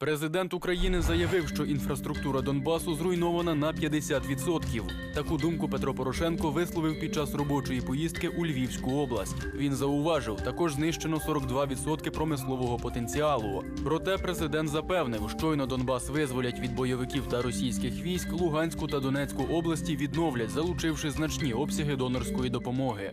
Президент України заявив, що інфраструктура Донбасу зруйнована на 50%. Таку думку Петро Порошенко висловив під час робочої поїздки у Львівську область. Він зауважив, також знищено 42% промислового потенціалу. Проте президент запевнив, щойно Донбас визволять від бойовиків та російських військ, Луганську та Донецьку області відновлять, залучивши значні обсяги донорської допомоги.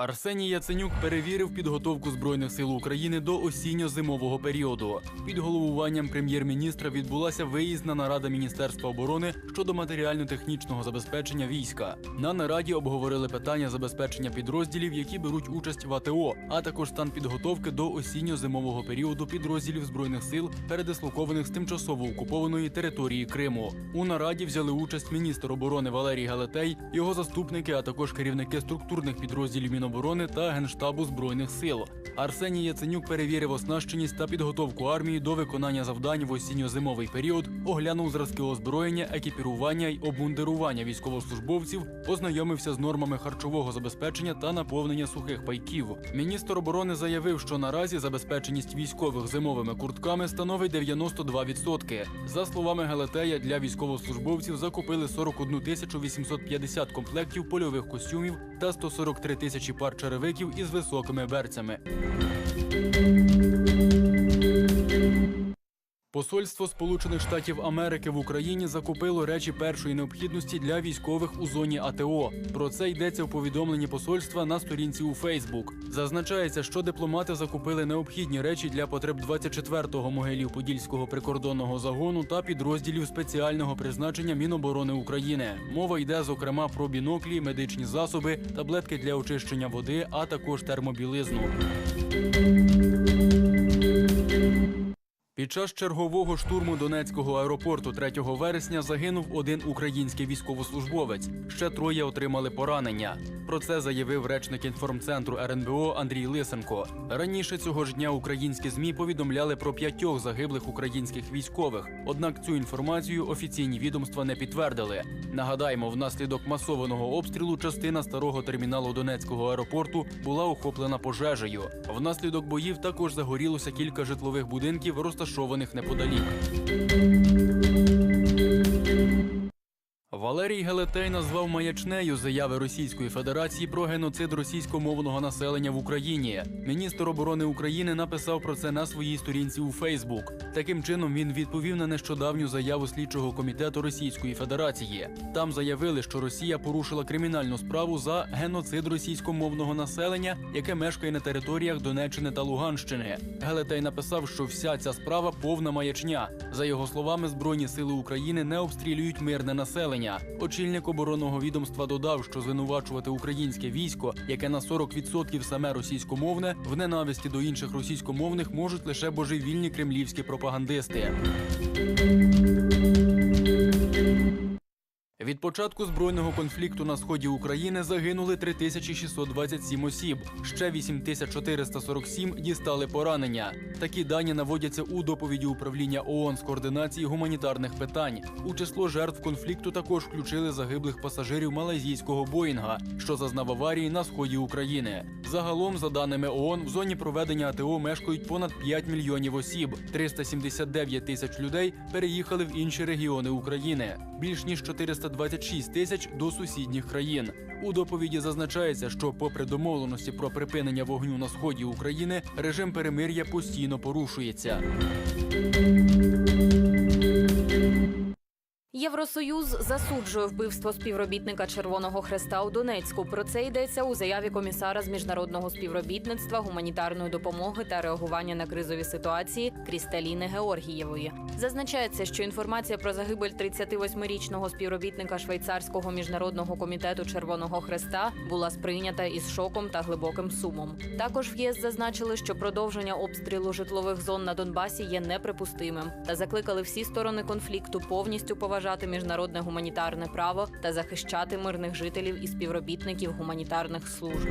Арсеній Яценюк перевірив підготовку збройних сил України до осінньо-зимового періоду. Під головуванням прем'єр-міністра відбулася виїзна нарада Міністерства оборони щодо матеріально-технічного забезпечення війська. На нараді обговорили питання забезпечення підрозділів, які беруть участь в АТО, а також стан підготовки до осінньо-зимового періоду підрозділів збройних сил, передислокованих з тимчасово окупованої території Криму. У нараді взяли участь міністр оборони Валерій Галетей, його заступники, а також керівники структурних підрозділів Міноборони та Генштабу збройних сил. Арсеній Яценюк перевірив оснащеність та підготовку армії до виконання завдань в осінньо-зимовий період, оглянув зразки озброєння, екіпірування й обмундирування військовослужбовців, ознайомився з нормами харчового забезпечення та наповнення сухих пайків. Міністр оборони заявив, що наразі забезпеченість військових зимовими куртками становить 92%. За словами Галатея, для військовослужбовців закупили 41 тисячу 850 комплектів польових костюмів та 143 тисячі пар черевиків із високими берцями. Посольство Сполучених Штатів Америки в Україні закупило речі першої необхідності для військових у зоні АТО. Про це йдеться в повідомленні посольства на сторінці у Фейсбук. Зазначається, що дипломати закупили необхідні речі для потреб 24-го могилів Подільського прикордонного загону та підрозділів спеціального призначення Міноборони України. Мова йде зокрема про біноклі, медичні засоби, таблетки для очищення води, а також термобілизну. Під час чергового штурму Донецького аеропорту 3 вересня загинув один український військовослужбовець. Ще троє отримали поранення. Про це заявив речник інформцентру РНБО Андрій Лисенко. Раніше цього ж дня українські змі повідомляли про п'ятьох загиблих українських військових. Однак цю інформацію офіційні відомства не підтвердили. Нагадаємо, внаслідок масованого обстрілу частина старого терміналу Донецького аеропорту була охоплена пожежею. Внаслідок боїв також загорілося кілька житлових будинків, розташованих неподалік. Валерій Гелетей назвав маячнею заяви Російської Федерації про геноцид російськомовного населення в Україні. Міністр оборони України написав про це на своїй сторінці у Фейсбук. Таким чином він відповів на нещодавню заяву слідчого комітету Російської Федерації. Там заявили, що Росія порушила кримінальну справу за геноцид російськомовного населення, яке мешкає на територіях Донеччини та Луганщини. Гелетей написав, що вся ця справа повна маячня. За його словами, збройні сили України не обстрілюють мирне населення. Очільник оборонного відомства додав, що звинувачувати українське військо, яке на 40% саме російськомовне, в ненависті до інших російськомовних можуть лише божевільні кремлівські пропагандисти. Від початку збройного конфлікту на сході України загинули 3627 осіб. Ще 8447 дістали поранення. Такі дані наводяться у доповіді управління ООН з координації гуманітарних питань. У число жертв конфлікту також включили загиблих пасажирів малайзійського Боїнга, що зазнав аварії на сході України. Загалом, за даними ООН, в зоні проведення АТО мешкають понад 5 мільйонів осіб. 379 тисяч людей переїхали в інші регіони України. Більш ніж 426 тисяч до сусідніх країн. У доповіді зазначається, що, попри домовленості про припинення вогню на сході України, режим перемир'я постійно порушується. Євросоюз засуджує вбивство співробітника Червоного Хреста у Донецьку. Про це йдеться у заяві комісара з міжнародного співробітництва, гуманітарної допомоги та реагування на кризові ситуації Крісталіни Георгієвої. Зазначається, що інформація про загибель 38-річного співробітника швейцарського міжнародного комітету Червоного Хреста була сприйнята із шоком та глибоким сумом. Також в ЄС зазначили, що продовження обстрілу житлових зон на Донбасі є неприпустимим та закликали всі сторони конфлікту повністю поважати міжнародне гуманітарне право та захищати мирних жителів і співробітників гуманітарних служб.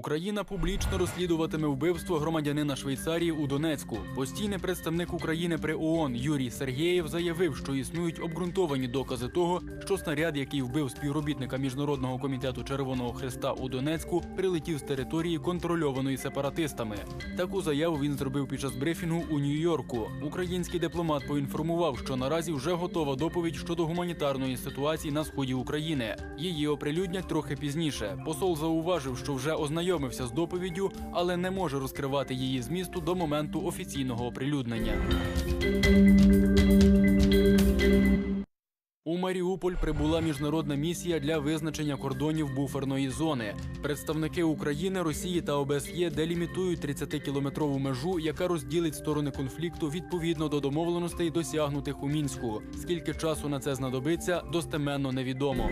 Україна публічно розслідуватиме вбивство громадянина Швейцарії у Донецьку. Постійний представник України при ООН Юрій Сергєєв заявив, що існують обґрунтовані докази того, що снаряд, який вбив співробітника міжнародного комітету Червоного Христа у Донецьку, прилетів з території контрольованої сепаратистами. Таку заяву він зробив під час брифінгу у Нью-Йорку. Український дипломат поінформував, що наразі вже готова доповідь щодо гуманітарної ситуації на сході України. Її оприлюднять трохи пізніше. Посол зауважив, що вже ознайомився з доповіддю, але не може розкривати її змісту до моменту офіційного оприлюднення. У Маріуполь прибула міжнародна місія для визначення кордонів буферної зони. Представники України, Росії та ОБСЄ делімітують 30-кілометрову межу, яка розділить сторони конфлікту відповідно до домовленостей, досягнутих у мінську. Скільки часу на це знадобиться, достеменно невідомо.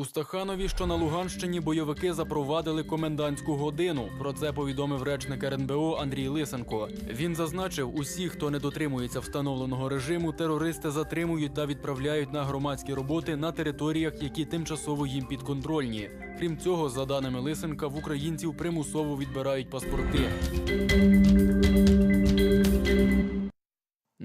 У Стаханові, що на Луганщині, бойовики запровадили комендантську годину. Про це повідомив речник РНБО Андрій Лисенко. Він зазначив, усі, хто не дотримується встановленого режиму, терористи затримують та відправляють на громадські роботи на територіях, які тимчасово їм підконтрольні. Крім цього, за даними Лисенка, в українців примусово відбирають паспорти.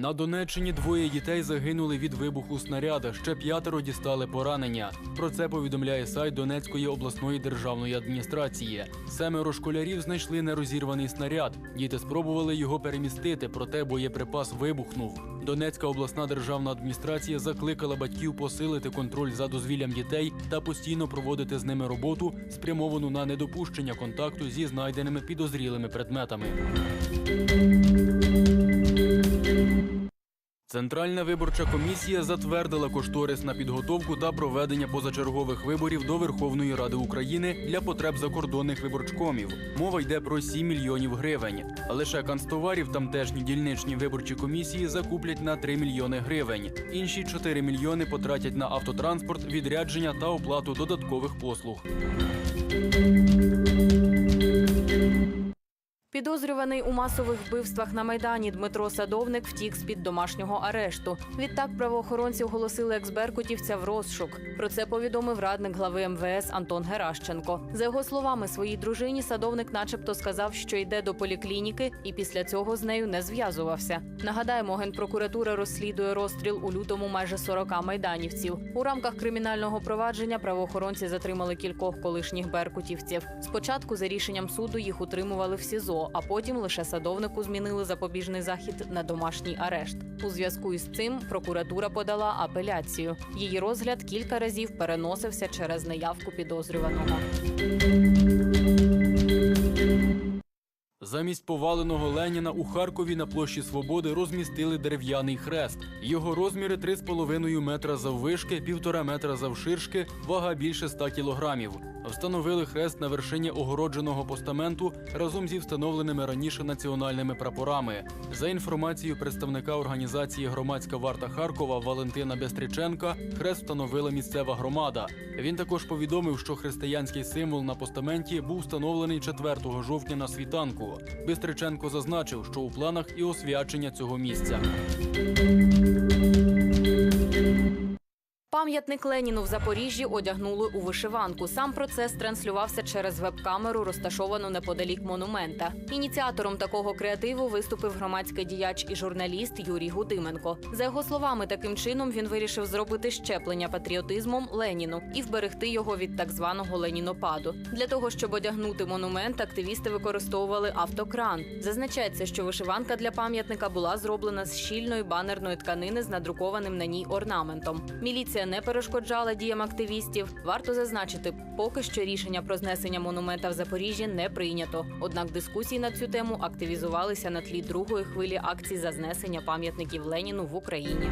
На Донеччині двоє дітей загинули від вибуху снаряда. Ще п'ятеро дістали поранення. Про це повідомляє сайт Донецької обласної державної адміністрації. Семеро школярів знайшли нерозірваний снаряд. Діти спробували його перемістити, проте боєприпас вибухнув. Донецька обласна державна адміністрація закликала батьків посилити контроль за дозвіллям дітей та постійно проводити з ними роботу, спрямовану на недопущення контакту зі знайденими підозрілими предметами. Центральна виборча комісія затвердила кошторис на підготовку та проведення позачергових виборів до Верховної Ради України для потреб закордонних виборчкомів. Мова йде про 7 мільйонів гривень. Лише канцтоварів тамтешні дільничні виборчі комісії закуплять на 3 мільйони гривень. Інші 4 мільйони потратять на автотранспорт, відрядження та оплату додаткових послуг. Підозрюваний у масових вбивствах на майдані Дмитро Садовник втік з під домашнього арешту. Відтак правоохоронці оголосили ексберкутівця в розшук. Про це повідомив радник глави МВС Антон Геращенко. За його словами, своїй дружині садовник, начебто, сказав, що йде до поліклініки, і після цього з нею не зв'язувався. Нагадаємо, генпрокуратура розслідує розстріл у лютому майже 40 майданівців. У рамках кримінального провадження правоохоронці затримали кількох колишніх беркутівців. Спочатку за рішенням суду їх утримували в СІЗО, а потім лише садовнику змінили запобіжний захід на домашній арешт. У зв'язку із цим прокуратура подала апеляцію. Її розгляд кілька разів переносився через неявку підозрюваного. Замість поваленого Леніна у Харкові на площі Свободи розмістили дерев'яний хрест. Його розміри 3,5 метра заввишки, 1,5 метра завширшки, вага більше 100 кілограмів. Встановили хрест на вершині огородженого постаменту разом зі встановленими раніше національними прапорами. За інформацією представника організації Громадська варта Харкова Валентина Бестриченка, хрест встановила місцева громада. Він також повідомив, що християнський символ на постаменті був встановлений 4 жовтня на світанку. Бистриченко зазначив, що у планах і освячення цього місця. Пам'ятник Леніну в Запоріжжі одягнули у вишиванку. Сам процес транслювався через веб-камеру, розташовану неподалік монумента. Ініціатором такого креативу виступив громадський діяч і журналіст Юрій Гудименко. За його словами, таким чином він вирішив зробити щеплення патріотизмом Леніну і вберегти його від так званого ленінопаду. Для того щоб одягнути монумент, активісти використовували автокран. Зазначається, що вишиванка для пам'ятника була зроблена з щільної банерної тканини з надрукованим на ній орнаментом. Міліція не перешкоджала діям активістів. Варто зазначити, поки що рішення про знесення монумента в Запоріжжі не прийнято. Однак дискусії на цю тему активізувалися на тлі другої хвилі акцій за знесення пам'ятників Леніну в Україні.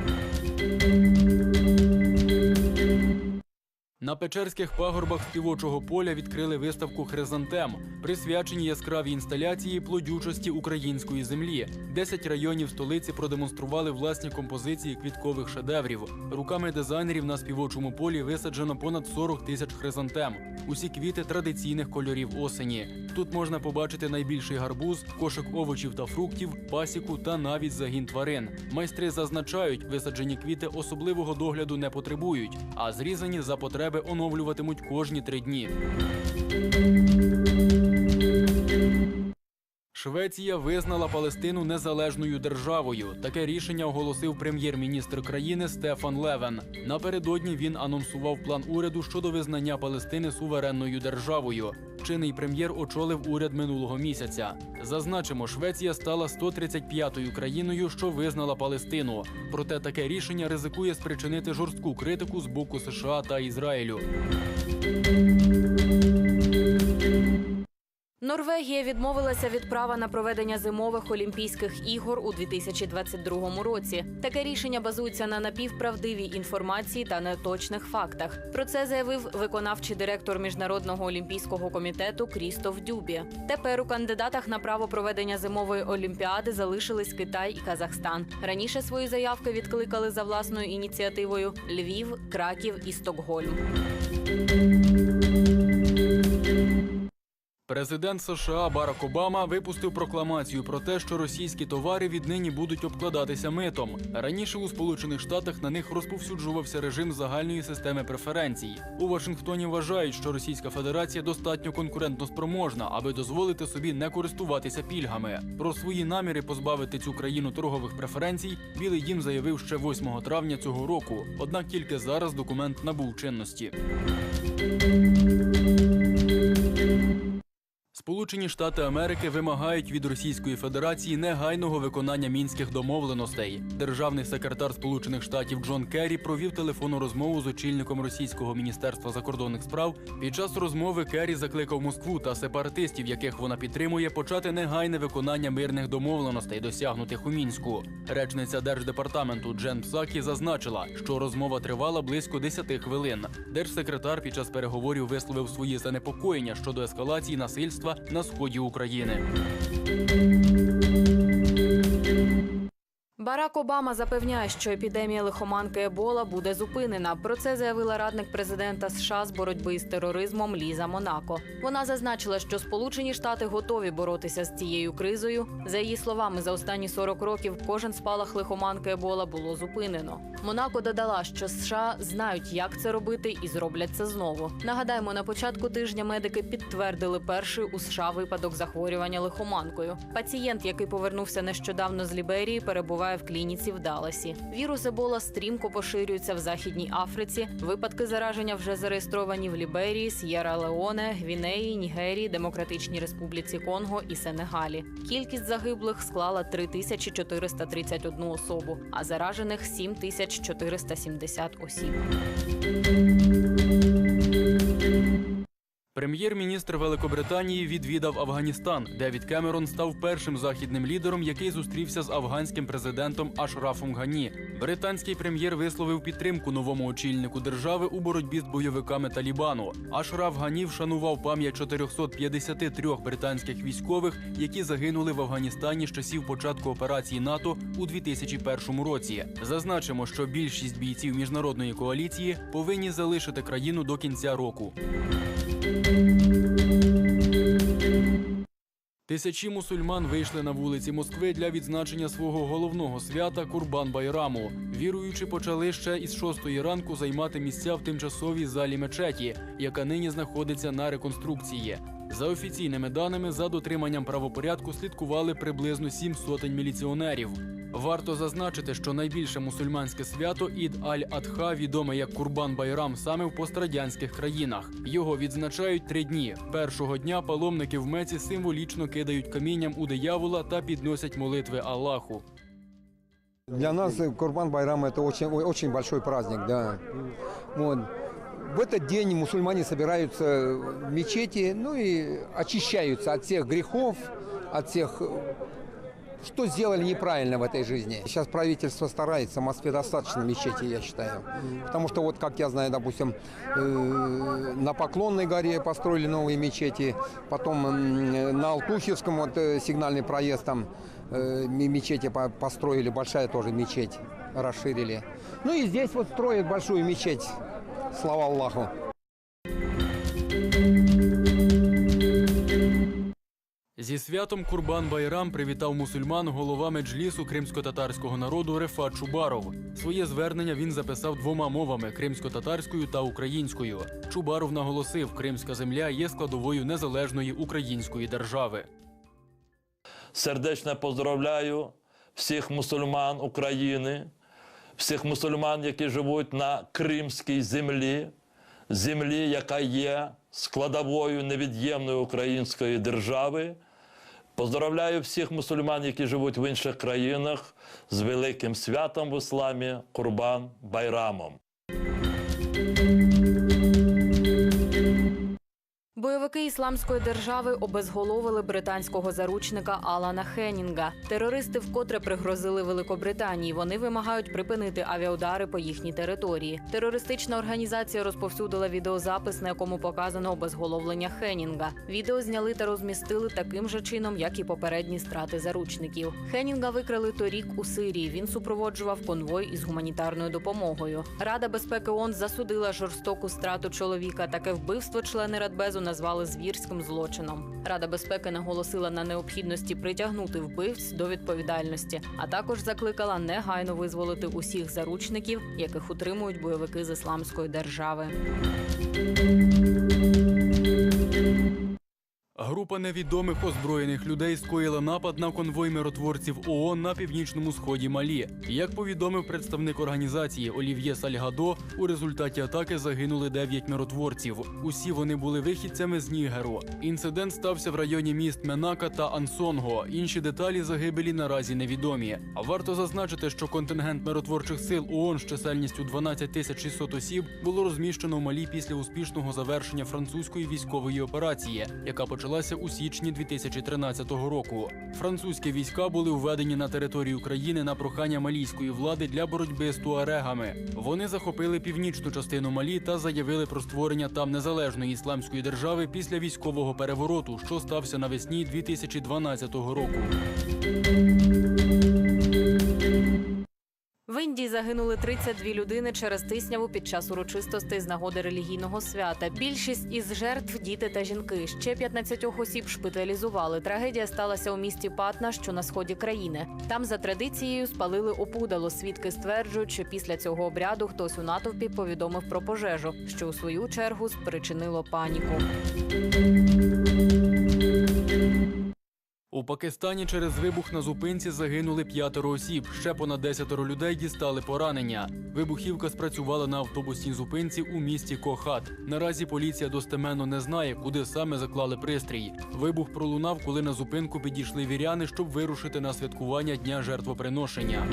На Печерських пагорбах співочого поля відкрили виставку Хризантем, присвячені яскравій інсталяції плодючості української землі. Десять районів столиці продемонстрували власні композиції квіткових шедеврів. Руками дизайнерів на співочому полі висаджено понад 40 тисяч хризантем. Усі квіти традиційних кольорів осені. Тут можна побачити найбільший гарбуз, кошик овочів та фруктів, пасіку та навіть загін тварин. Майстри зазначають, висаджені квіти особливого догляду не потребують, а зрізані за потреби потреби оновлюватимуть кожні три дні. Швеція визнала Палестину незалежною державою. Таке рішення оголосив прем'єр-міністр країни Стефан Левен. Напередодні він анонсував план уряду щодо визнання Палестини суверенною державою. Чинний прем'єр очолив уряд минулого місяця. Зазначимо, Швеція стала 135-ю країною, що визнала Палестину. Проте таке рішення ризикує спричинити жорстку критику з боку США та Ізраїлю. Норвегія відмовилася від права на проведення зимових Олімпійських ігор у 2022 році. Таке рішення базується на напівправдивій інформації та неточних фактах. Про це заявив виконавчий директор міжнародного олімпійського комітету Крістоф Дюбі. Тепер у кандидатах на право проведення зимової олімпіади залишились Китай і Казахстан. Раніше свої заявки відкликали за власною ініціативою Львів, Краків і Стокгольм. Президент США Барак Обама випустив прокламацію про те, що російські товари віднині будуть обкладатися митом. Раніше у Сполучених Штатах на них розповсюджувався режим загальної системи преференцій. У Вашингтоні вважають, що Російська Федерація достатньо конкурентно спроможна, аби дозволити собі не користуватися пільгами. Про свої наміри позбавити цю країну торгових преференцій Білий Дім заявив ще 8 травня цього року. Однак тільки зараз документ набув чинності. Сполучені Штати Америки вимагають від Російської Федерації негайного виконання мінських домовленостей. Державний секретар Сполучених Штатів Джон Керрі провів телефонну розмову з очільником російського міністерства закордонних справ. Під час розмови Керрі закликав Москву та сепаратистів, яких вона підтримує, почати негайне виконання мирних домовленостей, досягнутих у мінську. Речниця держдепартаменту Джен Псакі зазначила, що розмова тривала близько 10 хвилин. Держсекретар під час переговорів висловив свої занепокоєння щодо ескалації насильства на сході України. Барак Обама запевняє, що епідемія лихоманки Ебола буде зупинена. Про це заявила радник президента США з боротьби з тероризмом Ліза Монако. Вона зазначила, що Сполучені Штати готові боротися з цією кризою. За її словами, за останні 40 років кожен спалах лихоманки Ебола було зупинено. Монако додала, що США знають, як це робити, і зроблять це знову. Нагадаємо, на початку тижня медики підтвердили перший у США випадок захворювання лихоманкою. Пацієнт, який повернувся нещодавно з Ліберії, перебуває в клініці в Далласі. Вірус Ебола стрімко поширюється в Західній Африці. Випадки зараження вже зареєстровані в Ліберії, С'єра Леоне, Гвінеї, Нігерії, Демократичній Республіці Конго і Сенегалі. Кількість загиблих склала 3431 особу, а заражених 7470 осіб. Прем'єр-міністр Великобританії відвідав Афганістан. Девід Кемерон став першим західним лідером, який зустрівся з афганським президентом Ашрафом Гані. Британський прем'єр висловив підтримку новому очільнику держави у боротьбі з бойовиками Талібану. Ашраф Гані вшанував пам'ять 453 британських військових, які загинули в Афганістані з часів початку операції НАТО у 2001 році. Зазначимо, що більшість бійців міжнародної коаліції повинні залишити країну до кінця року. Тисячі мусульман вийшли на вулиці Москви для відзначення свого головного свята Курбан Байраму. Віруючі почали ще із шостої ранку займати місця в тимчасовій залі мечеті, яка нині знаходиться на реконструкції. За офіційними даними, за дотриманням правопорядку слідкували приблизно сім сотень міліціонерів. Варто зазначити, що найбільше мусульманське свято Ід Аль-Адха відоме як Курбан Байрам саме в пострадянських країнах. Його відзначають три дні. Першого дня паломники в Меці символічно кидають камінням у диявола та підносять молитви Аллаху. Для нас э, Курбан Байрам это очень, ой, очень большой праздник, да. Вот. В этот день мусульмане собираются в мечети, ну и очищаются от всех грехов, от всех, э, что сделали неправильно в этой жизни. Сейчас правительство старается, в Москве достаточно мечетей, я считаю. Потому что вот, как я знаю, допустим, э, на Поклонной горе построили новые мечети, потом на Алтухевском вот э, сигнальный проезд там э, мечети по- построили, большая тоже мечеть расширили. Ну и здесь вот строят большую мечеть, слава Аллаху. Зі святом Курбан Байрам привітав мусульман голова меджлісу кримсько-татарського народу Рефат Чубаров. Своє звернення він записав двома мовами кримсько-татарською та українською. Чубаров наголосив, кримська земля є складовою незалежної української держави. Сердечно поздравляю всіх мусульман України, всіх мусульман, які живуть на кримській землі, землі, яка є складовою невід'ємної української держави. Поздравляю всіх мусульман, які живуть в інших країнах, з великим святом в ісламі Курбан Байрамом. Бойовики ісламської держави обезголовили британського заручника Алана Хеннінга. Терористи вкотре пригрозили Великобританії. Вони вимагають припинити авіаудари по їхній території. Терористична організація розповсюдила відеозапис, на якому показано обезголовлення Хеннінга. Відео зняли та розмістили таким же чином, як і попередні страти заручників. Хеннінга викрали торік у Сирії. Він супроводжував конвой із гуманітарною допомогою. Рада безпеки ООН засудила жорстоку страту чоловіка. Таке вбивство члени Радбезу назвали звірським злочином. Рада безпеки наголосила на необхідності притягнути вбивць до відповідальності, а також закликала негайно визволити усіх заручників, яких утримують бойовики з ісламської держави. Група невідомих озброєних людей скоїла напад на конвой миротворців ООН на північному сході Малі. Як повідомив представник організації Олів'є Сальгадо, у результаті атаки загинули 9 миротворців. Усі вони були вихідцями з Нігеру. Інцидент стався в районі міст Менака та Ансонго. Інші деталі загибелі наразі невідомі. А варто зазначити, що контингент миротворчих сил ООН з чисельністю 12 тисяч 600 осіб було розміщено в Малі після успішного завершення французької військової операції, яка почалася у січні 2013 року. Французькі війська були введені на територію країни на прохання малійської влади для боротьби з туарегами. Вони захопили північну частину Малі та заявили про створення там незалежної ісламської держави після військового перевороту, що стався навесні 2012 року. Індії загинули 32 людини через тисняву під час урочистостей з нагоди релігійного свята. Більшість із жертв діти та жінки. Ще 15 осіб шпиталізували. Трагедія сталася у місті Патна, що на сході країни. Там за традицією спалили опудало. Свідки стверджують, що після цього обряду хтось у натовпі повідомив про пожежу, що у свою чергу спричинило паніку. У Пакистані через вибух на зупинці загинули п'ятеро осіб. Ще понад десятеро людей дістали поранення. Вибухівка спрацювала на автобусній зупинці у місті Кохат. Наразі поліція достеменно не знає, куди саме заклали пристрій. Вибух пролунав, коли на зупинку підійшли віряни, щоб вирушити на святкування дня жертвоприношення.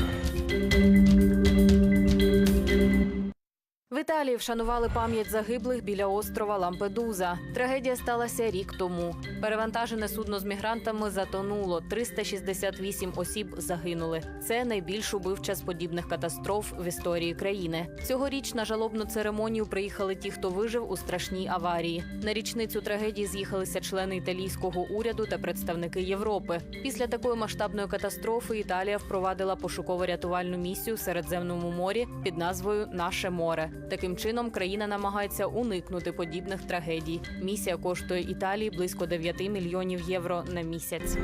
В Італії вшанували пам'ять загиблих біля острова Лампедуза. Трагедія сталася рік тому. Перевантажене судно з мігрантами затонуло. 368 осіб загинули. Це найбільш убивча з подібних катастроф в історії країни. Цьогоріч на жалобну церемонію приїхали ті, хто вижив у страшній аварії. На річницю трагедії з'їхалися члени італійського уряду та представники Європи. Після такої масштабної катастрофи Італія впровадила пошуково-рятувальну місію в Середземному морі під назвою Наше море. Таким чином країна намагається уникнути подібних трагедій. Місія коштує Італії близько 9 мільйонів євро на місяць.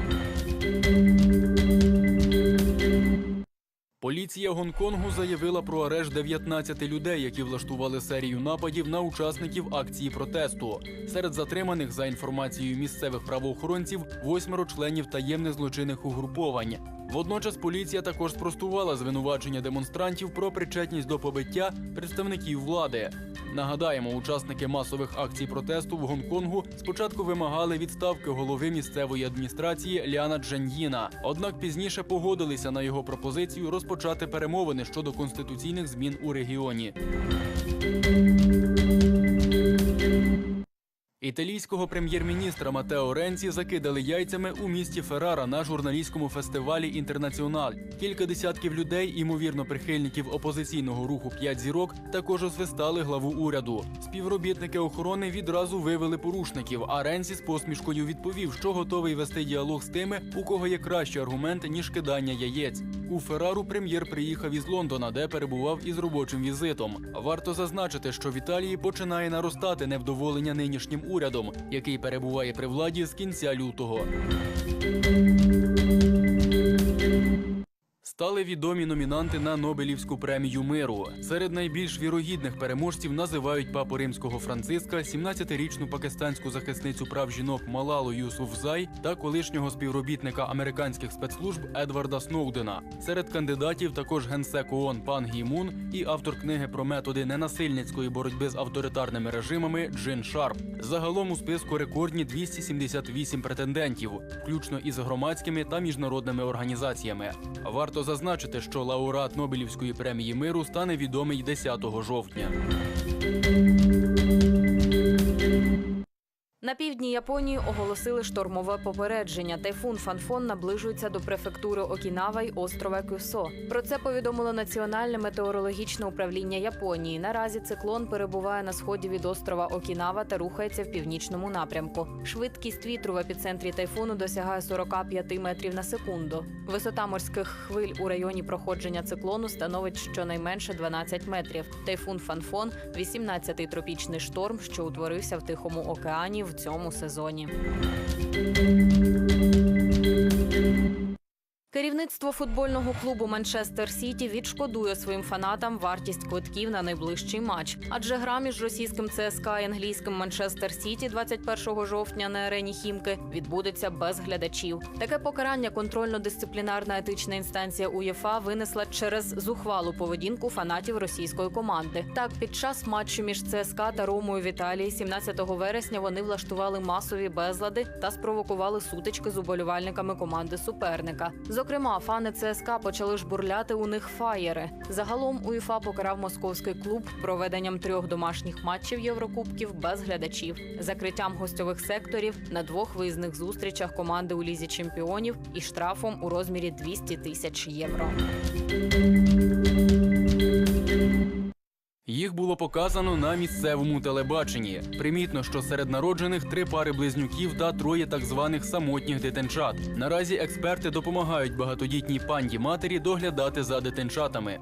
Поліція Гонконгу заявила про арешт 19 людей, які влаштували серію нападів на учасників акції протесту. Серед затриманих, за інформацією місцевих правоохоронців, восьмеро членів таємних злочинних угруповань. Водночас поліція також спростувала звинувачення демонстрантів про причетність до побиття представників влади. Нагадаємо, учасники масових акцій протесту в Гонконгу спочатку вимагали відставки голови місцевої адміністрації Ліана Джаньїна. Однак пізніше погодилися на його пропозицію розпочати перемовини щодо конституційних змін у регіоні. Італійського прем'єр-міністра Матео Ренці закидали яйцями у місті Феррара на журналістському фестивалі Інтернаціональ. Кілька десятків людей, імовірно, прихильників опозиційного руху «П'ять зірок, також освистали главу уряду. Співробітники охорони відразу вивели порушників. А Ренці з посмішкою відповів, що готовий вести діалог з тими, у кого є кращі аргументи ніж кидання яєць. У Феррару прем'єр приїхав із Лондона, де перебував із робочим візитом. Варто зазначити, що в Італії починає наростати невдоволення нинішнім урядом. який перебуває при владі з кінця лютого. Стали відомі номінанти на Нобелівську премію миру. Серед найбільш вірогідних переможців називають папу римського Франциска, 17-річну пакистанську захисницю прав жінок Малалу Юсуфзай та колишнього співробітника американських спецслужб Едварда Сноудена. Серед кандидатів також генсек ООН Пан Гі Мун і автор книги про методи ненасильницької боротьби з авторитарними режимами Джин Шарп. Загалом у списку рекордні 278 претендентів, включно із громадськими та міжнародними організаціями. Варто зазначити, що лауреат Нобелівської премії миру стане відомий 10 жовтня. На півдні Японії оголосили штормове попередження. Тайфун Фанфон наближується до префектури Окінава й острова Кюсо. Про це повідомило Національне метеорологічне управління Японії. Наразі циклон перебуває на сході від острова Окінава та рухається в північному напрямку. Швидкість вітру в епіцентрі тайфуну досягає 45 метрів на секунду. Висота морських хвиль у районі проходження циклону становить щонайменше 12 метрів. Тайфун Фанфон 18-й тропічний шторм, що утворився в Тихому океані в цьому сезоні. Керівництво футбольного клубу Манчестер Сіті відшкодує своїм фанатам вартість квитків на найближчий матч. Адже гра між російським ЦСКА і англійським Манчестер Сіті 21 жовтня на арені Хімки відбудеться без глядачів. Таке покарання контрольно-дисциплінарна етична інстанція УЄФА винесла через зухвалу поведінку фанатів російської команди. Так, під час матчу між ЦСКА та Ромою в Італії 17 вересня вони влаштували масові безлади та спровокували сутички з уболівальниками команди суперника. Зокрема, фани ЦСКА почали жбурляти у них фаєри. Загалом УЄФА покарав московський клуб проведенням трьох домашніх матчів Єврокубків без глядачів, закриттям гостьових секторів на двох виїзних зустрічах команди у лізі чемпіонів і штрафом у розмірі 200 тисяч євро. Їх було показано на місцевому телебаченні. Примітно, що серед народжених три пари близнюків та троє так званих самотніх дитинчат. Наразі експерти допомагають багатодітній панді матері доглядати за дитинчатами.